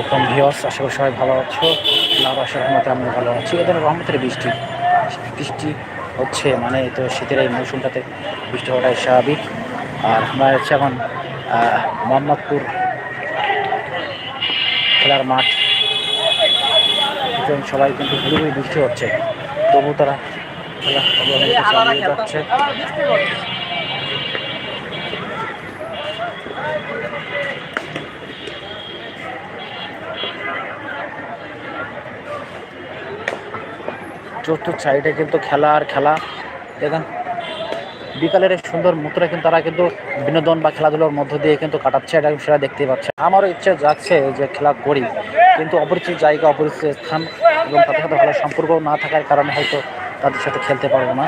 একদম ভিওস আশা করি সবাই ভালো আছো। আল্লাহর আশার রহমতে আমরা ভালো আছি। এদের রহমতের বৃষ্টি বৃষ্টি হচ্ছে মানে তো শীতের এই মৌসুমটাতে বৃষ্টি হওয়াটাই স্বাভাবিক। আর আমরা হচ্ছে এখন মোহাম্মদপুর খেলার মাঠ। এবং সবাই কিন্তু ঘুরে ঘুরে বৃষ্টি হচ্ছে। তবু তারা খেলা যাচ্ছে চতুর্থ সাইডে কিন্তু খেলা আর খেলা। দেখেন, বিকালের এই সুন্দর মুহূর্তটা কিন্তু তারা কিন্তু বিনোদন বা খেলাধুলার মধ্য দিয়ে কিন্তু কাটাচ্ছে, এটা সেটা দেখতেই পাচ্ছে আমারও ইচ্ছে যাচ্ছে যে খেলা করি, কিন্তু অপরিচিত জায়গা, অপরিচিত স্থান এবং তাদের সাথে ভালো সম্পর্ক না থাকার কারণে হয়তো তাদের সাথে খেলতে পারব না।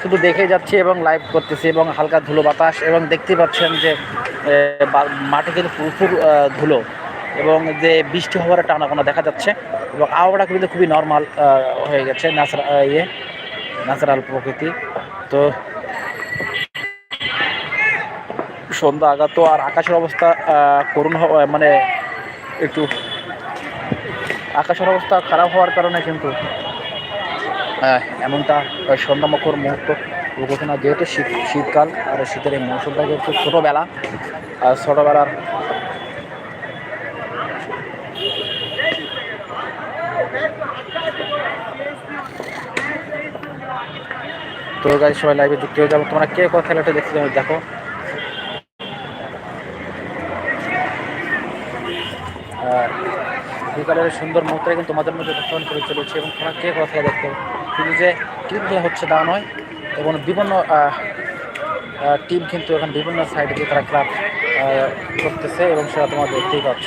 শুধু দেখে যাচ্ছি এবং লাইভ করতেছি এবং হালকা ধুলো বাতাস এবং দেখতেই পাচ্ছেন যে মাঠে কিন্তু প্রচুর ধুলো এবং যে বৃষ্টি হওয়ার টানা কোনো দেখা যাচ্ছে। এবং আবহাওয়াটা কিন্তু খুবই নর্মাল হয়ে গেছে ন্যাচারাল ইয়ে ন্যাচারাল প্রকৃতি। তো সন্ধ্যা আঘাত তো আর আকাশের অবস্থা করুণ মানে একটু আকাশের অবস্থা খারাপ হওয়ার কারণে কিন্তু এমনটা সন্ধ্যামুখর মুহূর্ত ঘটনা যেহেতু শীত, শীতকাল, আর শীতের এই মৌসুমটা যেহেতু ছোটোবেলা, আর ছোটোবেলার তো গাড়ি সবাই লাইভে যুক্ত হয়ে যাব। তোমরা কে কোথা খেলাটা দেখতে যাবে দেখো। বিকালের সুন্দর মুহূর্তে কিন্তু তোমাদের মধ্যে উপস্থাপন করে চলেছে এবং তোমরা কে কোথা থেকে দেখতে শুধু যে ক্রিকেট খেলা হচ্ছে তা নয়, এবং বিভিন্ন টিম কিন্তু এখন বিভিন্ন সাইডে গিয়ে তারা খেলা করতেছে এবং সেটা তোমরা দেখতেই পাচ্ছ।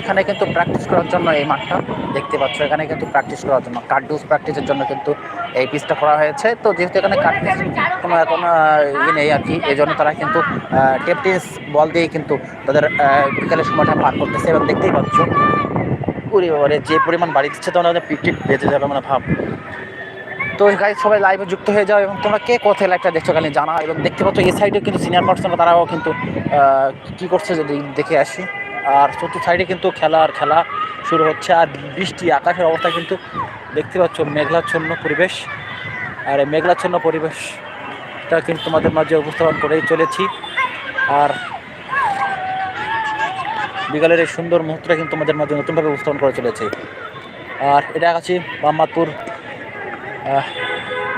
এখানে কিন্তু প্র্যাকটিস করার জন্য এই মাঠটা দেখতে পাচ্ছ। এখানে কিন্তু প্র্যাকটিস করার জন্য কার্ডুস প্র্যাকটিসের জন্য কিন্তু এই পিচটা করা হয়েছে। তো যেহেতু এখানে কার্ডুস কোনো এখন ইয়ে নেই আর কি, এই জন্য তারা কিন্তু টেপ টেনিস বল দিয়ে কিন্তু তাদের বিকালের সময়টা পার করতেছে। এবং দেখতেই পাচ্ছ উরে বাবারে, যে পরিমাণ বাড়ি দিচ্ছে পিঠ টিপ বেঁচে যাবে মানে ভাব। তো গাইজ সবাই লাইভে যুক্ত হয়ে যাও এবং তোমরা কে কোথায় লাইভটা দেখছ খালি জানা এবং দেখতে পাচ্ছ, এই সাইডে কিন্তু সিনিয়র পার্সনরা তারাও কিন্তু কী করছে যদি দেখে আসি। আর চতুর্থ সাইডে কিন্তু খেলা আর খেলা শুরু হচ্ছে। আর বৃষ্টি, আকাশের অবস্থা কিন্তু দেখতে পাচ্ছ মেঘলাচ্ছন্ন পরিবেশ। আর এই মেঘলাচ্ছন্ন পরিবেশটা কিন্তু তোমাদের মাঝে উপস্থাপন করেই চলেছি। আর বিকালের এই সুন্দর মুহূর্তটা কিন্তু তোমাদের মাঝে নতুনভাবে উপস্থাপন করে চলেছে। আর এটা আছি মোহাম্মদপুর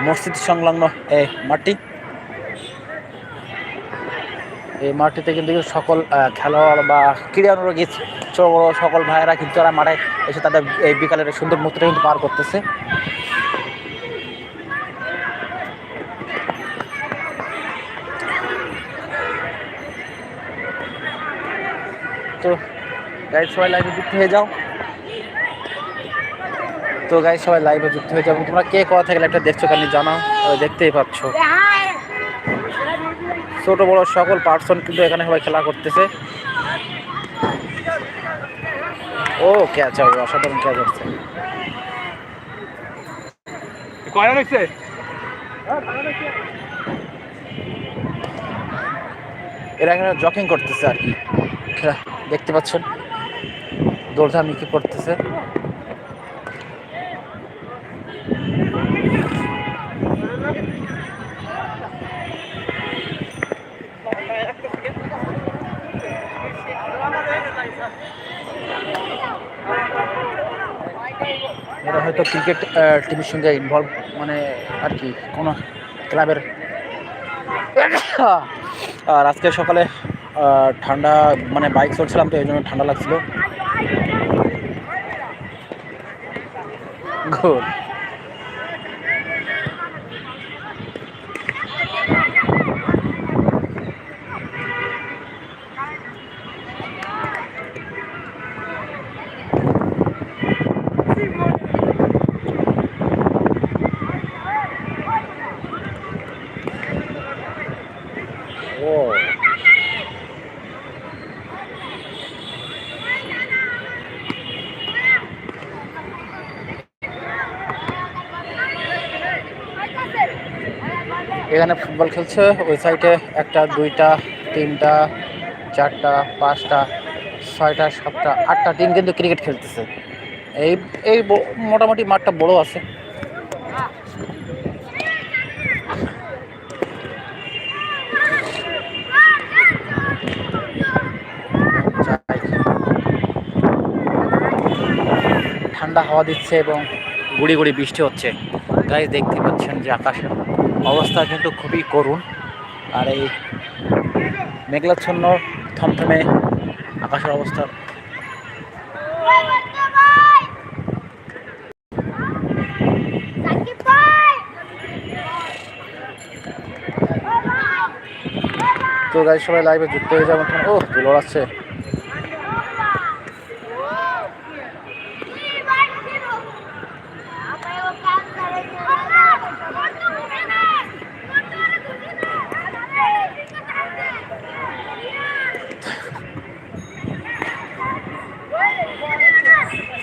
মসজিদ সংলগ্ন এই মাঠটি। এই মাঠটিতে কিন্তু সকল খেলোয়াড় বা ক্রীড়া অনুরাগী ছোট বড় সকল ভাইয়েরা কিন্তু তারা মাঠে এসে তাদের এই বিকালের সুন্দর মুহূর্তটা কিন্তু পার করতেছে। তো গাইড সবাই লাইভে যুক্ত হয়ে যাও। তো গাইড সবাই লাইভে যুক্ত হয়ে যাও। তোমরা কে কোথা থেকে লাইভটা দেখছ খালি জানাও দেখতেই পাচ্ছ। ছোট বড় সকল পার্সন কিন্তু এখানে সবাই খেলা করতেছে। ও ক্যাচ হবে অসাধারণ ক্যাচ হচ্ছে এরা এখানে জকিং করতেছে আর কি। খেলা দেখতে পাচ্ছেন? দৌড়ধামি কি করতেছে? এরা হয়তো ক্রিকেট টিমের সঙ্গে ইনভলভ মানে আর কি, কোনো ক্লাবের আর আজকে সকালে ঠান্ডা মানে বাইক চলছিলাম তো, এই জন্য ঠান্ডা লাগছিল। এখানে ফুটবল খেলছে, ওই সাইডে একটা, দুইটা, তিনটা, চারটা, পাঁচটা, ছয়টা, সাতটা, আটটা টিম কিন্তু ক্রিকেট খেলতেছে এই এই মোটামুটি মাঠটা বড় আছে। ঠান্ডা হাওয়া দিচ্ছে এবং গুড়ি গুড়ি বৃষ্টি হচ্ছে গাইজ দেখতে পাচ্ছেন যে আকাশের অবস্থা কিন্তু খুবই করুণ। আর এই মেঘলাচ্ছন্ন, থমথমে আকাশের অবস্থা। তো গাইজ সবাই লাইভে যুক্ত হয়ে যাবেন ও তুলো আছে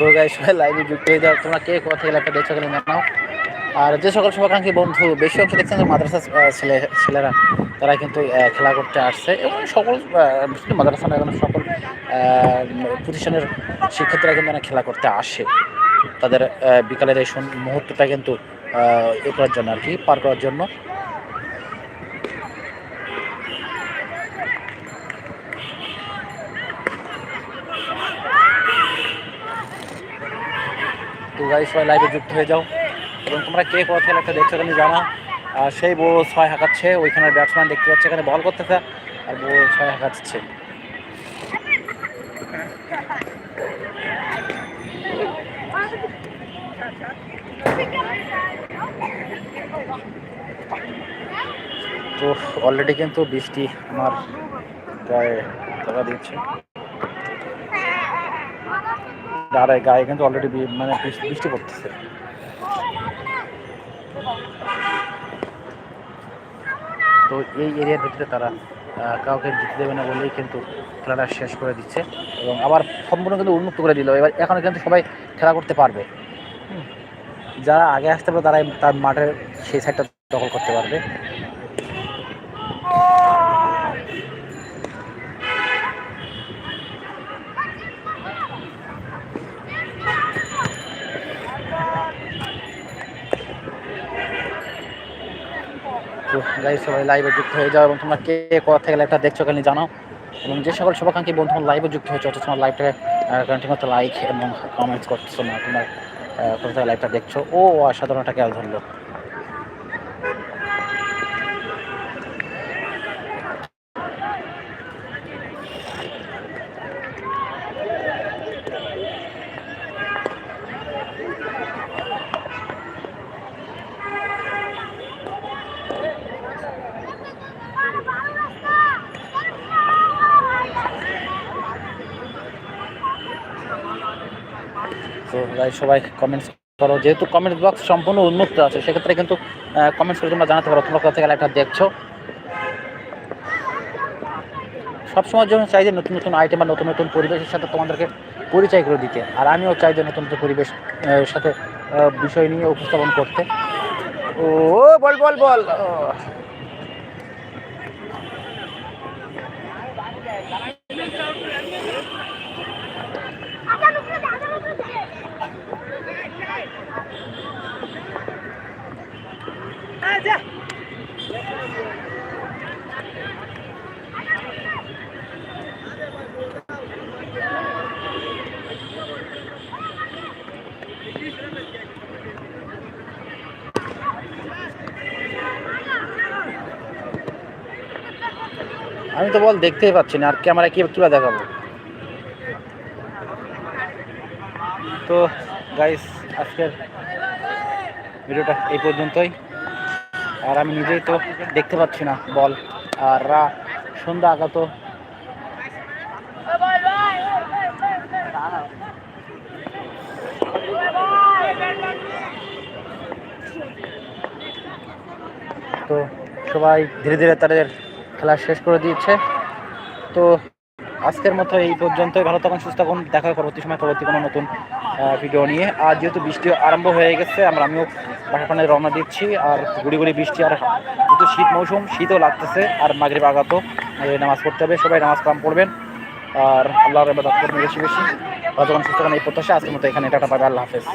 তো গাইজ সবাই লাইভে যুক্ত হয়ে যাও। তোমরা কে, কোথা থেকে লাইভটা দেখছ জানাও। আর যে সকল শুভাকাঙ্ক্ষী বন্ধু, বেশি অংশ দেখছেন মাদ্রাসা ছেলে, ছেলেরা, তারা কিন্তু খেলা করতে আসছে এবং সকল মাদ্রাসা না, এখন সকল প্রতিষ্ঠানের শিক্ষার্থীরা কিন্তু অনেক খেলা করতে আসে। তাদের বিকালের এই মুহূর্তটা কিন্তু এ করার জন্য আর কি, পার করার জন্য। তো গাইস সবাই লাইভে যুক্ত হয়ে যাও। এবং তোমরা কে কোথা একটা দেখছ এখানে জানা? সেই বড় ছয় হাঁকাচ্ছে ওইখানে ব্যাটসম্যান দেখতে পাচ্ছে, এখানে বল করতেছে, আর বড় ছয় হাঁকাচ্ছে। তো অলরেডি কিন্তু বৃষ্টি আমার গায়ে দেখা দিচ্ছে। দাঁড়ায় গায়ে, কিন্তু অলরেডি মানে বৃষ্টি পড়তেছে। তো এই এরিয়ার ভিতরে তারা কাউকে জিতে দেবে না বলেই কিন্তু খেলাটা শেষ করে দিচ্ছে এবং আবার সম্পূর্ণ কিন্তু উন্মুক্ত করে দিল। এবার এখন কিন্তু সবাই খেলা করতে পারবে। যারা আগে আসতে পারে তারাই তার মাঠের সেই সাইডটা দখল করতে পারবে। তো গাইজ সবাই লাইভে যুক্ত হয়ে যাও এবং তোমরা কে, কোথা থেকে লাইভটা দেখছ কেন জানাও। এবং যে সকল শুভাকাঙ্ক্ষী বন্ধু লাইভে যুক্ত হয়েছে, অথচ তোমার লাইভটাকে কন্টিনিউ লাইক এবং কমেন্টস করতেছো না, তোমার কোথা থেকে লাইভটা দেখছ? ও, অসাধারণ একটা খেয়াল ধরলো। তো গাইজ সবাই কমেন্টস করো। যেহেতু কমেন্ট বক্স সম্পূর্ণ উন্মুক্ত আছে, সেক্ষেত্রে কিন্তু কমেন্টস করে তোমরা জানাতে পারো, তোমরা কোথা থেকে লাইভটা দেখছ। সবসময়ের জন্য চাই যে নতুন নতুন আইটেম বা নতুন নতুন পরিবেশের সাথে তোমাদেরকে পরিচয় করে দিতে। আর আমিও চাই যে নতুন নতুন পরিবেশ সাথে বিষয় নিয়ে উপস্থাপন করতে। ও, বল বল বল। আমি তো বল দেখতেই পাচ্ছি না, আর ক্যামেরা কি কীভাবে দেখাবো? তো গাইস আজকের ভিডিওটা এই পর্যন্তই। আর আমি নিজেই তো দেখতে পাচ্ছি না, বল। আর রা, সন্ধ্যা আগত। তো, সবাই ধীরে ধীরে তাদের খেলা শেষ করে দিয়েছে। তো আজকের মতো এই পর্যন্তই। ভালো থাকুন, সুস্থ থাকুন। দেখা পরবর্তী সময়, পরবর্তী কোনো নতুন ভিডিও নিয়ে। আর যেহেতু বৃষ্টি আরম্ভ হয়ে গেছে, আমরা আমিও বাসার পানে রওনা দিচ্ছি। আর গুড়ি গুড়ি বৃষ্টি, আর যেহেতু শীত মৌসুম, শীতও লাগতেছে। আর মাগরিব আগাতো নামাজ পড়তে হবে। সবাই নামাজ কালাম পড়বেন। আর আল্লাহর বেশি বেশি। ভালো থাকুন, সুস্থ থাকুন। এই প্রত্যাশা আজকের মতো এখানে। টাটা পাবে আল্লাহ হাফেজ।